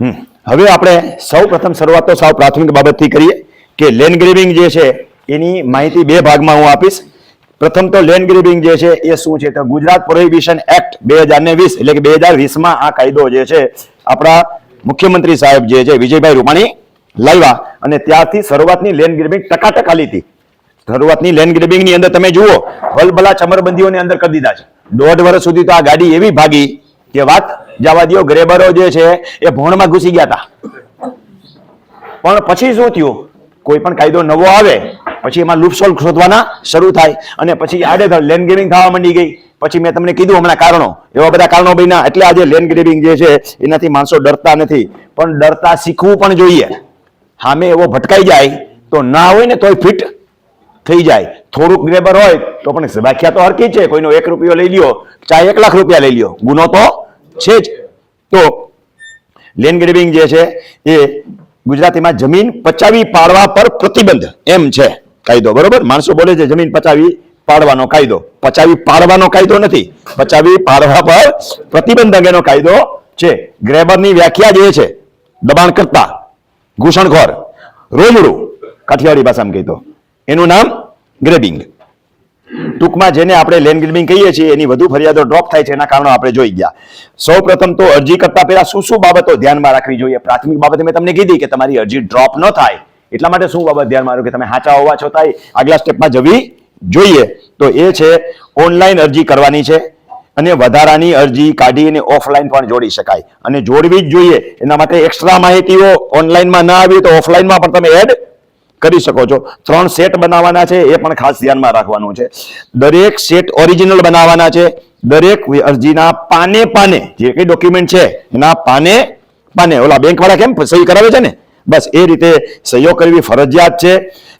હવે આપણે સૌ પ્રથમ શરૂઆત તો સાવ પ્રાથમિક બાબતથી કરીએ કે લેન્ડ ગ્રેબિંગ જે છે એની માહિતી બે ભાગમાં હું આપીશ. પ્રથમ તો લેન્ડ ગ્રેબિંગ જે છે એ શું છે? તો ગુજરાત પ્રોહિબિશન એક્ટ બે એટલે કે બે વીસમાં આ કાયદો જે છે આપણા મુખ્યમંત્રી સાહેબ જે છે વિજયભાઈ રૂપાણી લાવ્યા અને ત્યારથી શરૂઆતની લેન્ડ ગ્રેબિંગ ટકાટક હાલી હતી. શરૂઆતની લેન્ડ ગ્રેબિંગની અંદર તમે જુઓ હલભલા ચમરબંધીઓની અંદર કરી દીધા છે. દોઢ વર્ષ સુધી તો આ ગાડી એવી ભાગી કે વાત જવા દો ગ્રેબરો જે છે એ ભોણમાં ઘૂસી ગયા હતા પણ પછી શું થયું? કોઈ પણ કાયદો નવો આવે, પછી એમાં લૂપસોલ શોધવાના શરૂ થાય અને પછી આડેધડ લેન્ડ ગ્રેબિંગ થવા માંડી ગઈ. પછી મેં તમને કીધું હમણાં કારણો. એવા બધા કારણો બન્યા. એટલે આજે લેન્ડ ગ્રેબિંગ જે છે, એનાથી માણસો ડરતા નથી. પણ ડરતા શીખવું પણ જોઈએ. સામે એવો ભટકાઈ જાય, તો ના હોય ને તોય ફિટ થઈ જાય. થોડુંક ગ્રેબર હોય તો પણ વ્યાખ્યા તો હરકી છે. કોઈનો એક રૂપિયો લઈ લ્યો, ચાહે એક લાખ રૂપિયા લઈ લ્યો. ગુનો તો છે જ. તો લેન્ડ ગ્રેબિંગ જે છે એ ગુજરાતીમાં જમીન પચાવી પાડવા પર પ્રતિબંધ. એમ છે. કાયદો, બરોબર? માણસો બોલે છે જમીન પચાવી પાડવાનો કાયદો. પચાવી પાડવાનો કાયદો નથી. પચાવી પાડવા પર પ્રતિબંધ અંગેનો કાયદો છે. ગ્રેબરની વ્યાખ્યા જે છે, દબાણ કરતા, ઘૂસણખોર, રોજડું, કાઠિયાવાડી ભાષામાં કહીતો. એનું નામ ગ્રેબિંગ. ટૂંકમાં જેને આપણે લેન્ડ ગ્રેબિંગ કહીએ છીએ, એની વધુ ફરિયાદો ડ્રોપ થાય છે, એના કારણો આપણે જોઈ ગયા. સૌ પ્રથમ તો અરજી કરતા પહેલા શું શું બાબતો ધ્યાનમાં રાખવી જોઈએ? પ્રાથમિક બાબતે મેં તમને કીધી કે તમારી અરજી ડ્રોપ ન થાય. એટલા માટે શું બાબત ધ્યાનમાં રાખો કે તમે સાચા હોવા છતાંય આગલા સ્ટેપમાં જવી જોઈએ? તો એ છે, ઓનલાઈન અરજી કરવાની છે અને વધારાની અરજી કાઢી અને ઓફલાઈન પણ જોડી શકાય. અને જોડવી જ જોઈએ. એના માટે એક્સ્ટ્રા માહિતીઓ ઓનલાઈનમાં ના આવી તો ઓફલાઈનમાં પણ તમે એડ કરી શકો છો. ત્રણ સેટ બનાવવાના છે, એ પણ ખાસ ધ્યાનમાં રાખવાનું છે. દરેક સેટ ઓરિજિનલ બનાવવાના છે. દરેક અરજીના પાને પાને, જે કઈ ડોક્યુમેન્ટ છે, એના પાને પાને. ઓલા બેંક વાળા કેમ સહી કરાવે છે ને? બસ એ રીતે સહીઓ કરવી ફરજિયાત છે.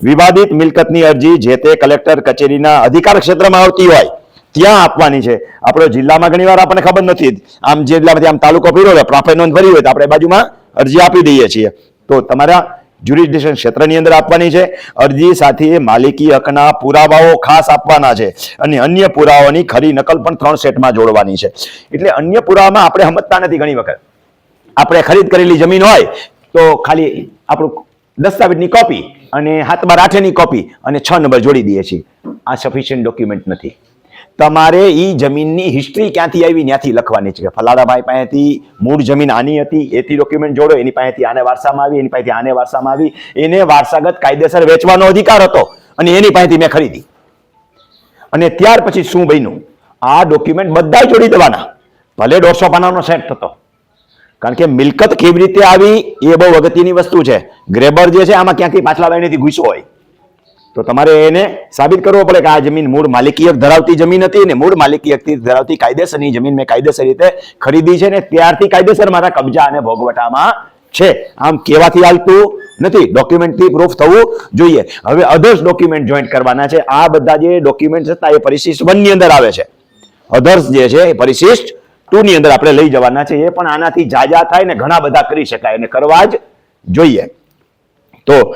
વિવાદિત મિલકતની અરજી જે તે કલેક્ટર કચેરીના અધિકાર ક્ષેત્રમાં આવતી હોય, ત્યાં આપવાની છે. આપણે જિલ્લામાં ઘણી વાર આપણને ખબર નથી. આમ જિલ્લામાંથી આમ તાલુકો ફેર્યો હોય પ્રાફે નોંધ ભરી હોય, તો આપણે બાજુમાં અરજી આપી દઈએ છીએ. તો તમારા જ્યુરિસ્ડિક્શન ક્ષેત્રની અંદર આપવાની છે. અરજી સાથે માલિકી હકના પુરાવાઓ ખાસ આપવાના છે અને અન્ય પુરાવાઓની ખરી નકલ પણ ત્રણ સેટમાં જોડવાની છે. એટલે અન્ય પુરાવામાં આપણે સમજતા નથી ઘણી વખત. આપણે ખરીદ કરેલી જમીન હોય તો ખાલી આપણું દસ્તાવેજની કોપી અને હાથમાં રાઠેની કોપી અને છ નંબર જોડી દઈએ છીએ. આ સફિશિયન્ટ ડોક્યુમેન્ટ નથી. તમારે એ જમીનની હિસ્ટ્રી ક્યાંથી આવી ત્યાંથી લખવાની છે? કે ફલાણાભાઈ પાસેથી મૂળ જમીન આની હતી, એથી ડોક્યુમેન્ટ જોડો, એની પાસેથી આને વારસામાં આવી, એની પાસેથી આને વારસામાં આવી. એને વારસાગત કાયદેસર વેચવાનો અધિકાર હતો અને એની પાસેથી મેં ખરીદી. અને ત્યાર પછી શું બન્યું? આ ડોક્યુમેન્ટ બધા જોડી દેવાના. ભલે દોઢસો પાનાનો સેટ થતો. કારણ કે મિલકત કેવી રીતે આવી એ બહુ અગત્યની વસ્તુ છે. ગ્રેબર જે છે, આમાં ક્યાંથી પાછલા બાયનેથી ઘૂસ્યો હોય. તો તમારે એને સાબિત કરવો પડે કે આ જમીન મૂળ માલિકી ધરાવતી જમીન હતી અને મૂળ માલિકી ધરાવતી કાયદેસરની જમીન મેં કાયદેસર રીતે ખરીદી છે ને ત્યારથી કાયદેસર મારા કબજા અને ભોગવટામાં છે. આમ કેવાથી હાલતું નથી. ડોક્યુમેન્ટથી પ્રૂફ થવું જોઈએ. હવે અધર્સ ડોક્યુમેન્ટ જોઈન્ટ કરવાના છે. આ બધા જે ડોક્યુમેન્ટ હતા એ પરિશિષ્ટ વનની અંદર આવે છે. અધર્સ જે છે એ પરિશિષ્ટ ટુ ની અંદર આપણે લઈ જવાના છે. એ પણ આનાથી જાજા થાય ને ઘણા બધા કરી શકાય અને કરવા જ જોઈએ. તો